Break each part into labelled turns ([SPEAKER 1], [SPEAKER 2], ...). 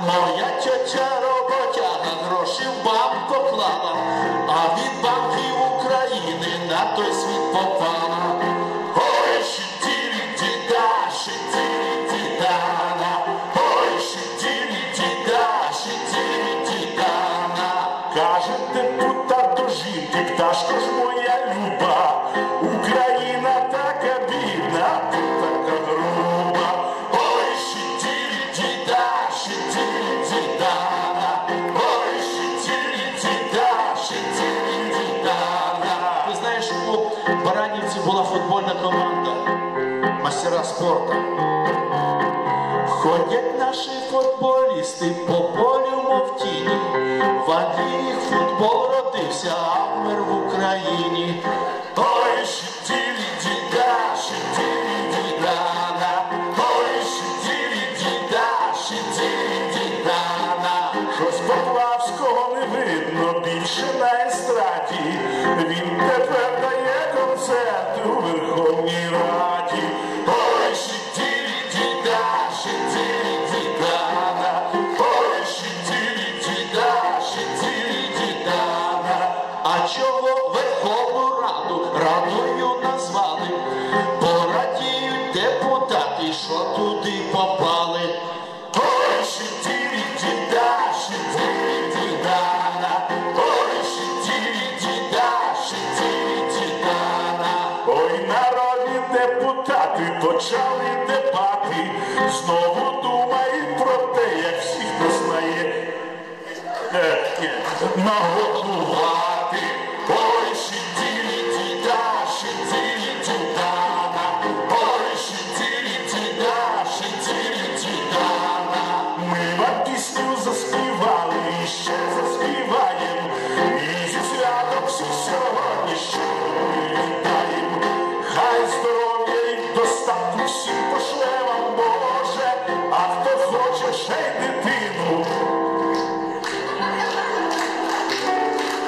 [SPEAKER 1] Моя тьотя роботяга гроші в банк поклала, а від банків України на той світ попала. Ой, щитілі діда, щитілі дідана, ой, щитілі діда, щитілі дідана.
[SPEAKER 2] Каже депутат до жінки, пташко ж моя люба, Україна
[SPEAKER 1] у Баранівці була футбольна команда, мастера спорту. Ходять наші футболісти по полю, мов тіні. В Англії футбол родився, а вмер в Україні. Ой, щитілі діда, щитілі дідана, ой, щитілі діда, щитілі дідана.
[SPEAKER 2] Щось Поплавського не видно більше на естраді. Він
[SPEAKER 1] А чого Верховну Раду радою назвали? Бо радіють депутати, що туди попали. Ой, щитілі діда, щитілі дідана, ой, щитілі діда, щитілі дідана.
[SPEAKER 2] Ой, народні депутати почали дебати. Знову думають про те, як всіх нас нає. Е, ні, на голову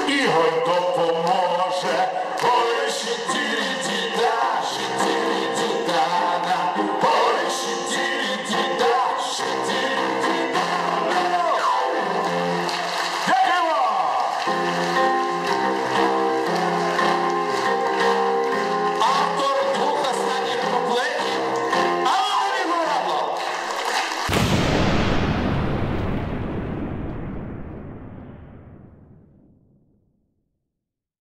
[SPEAKER 2] He had got.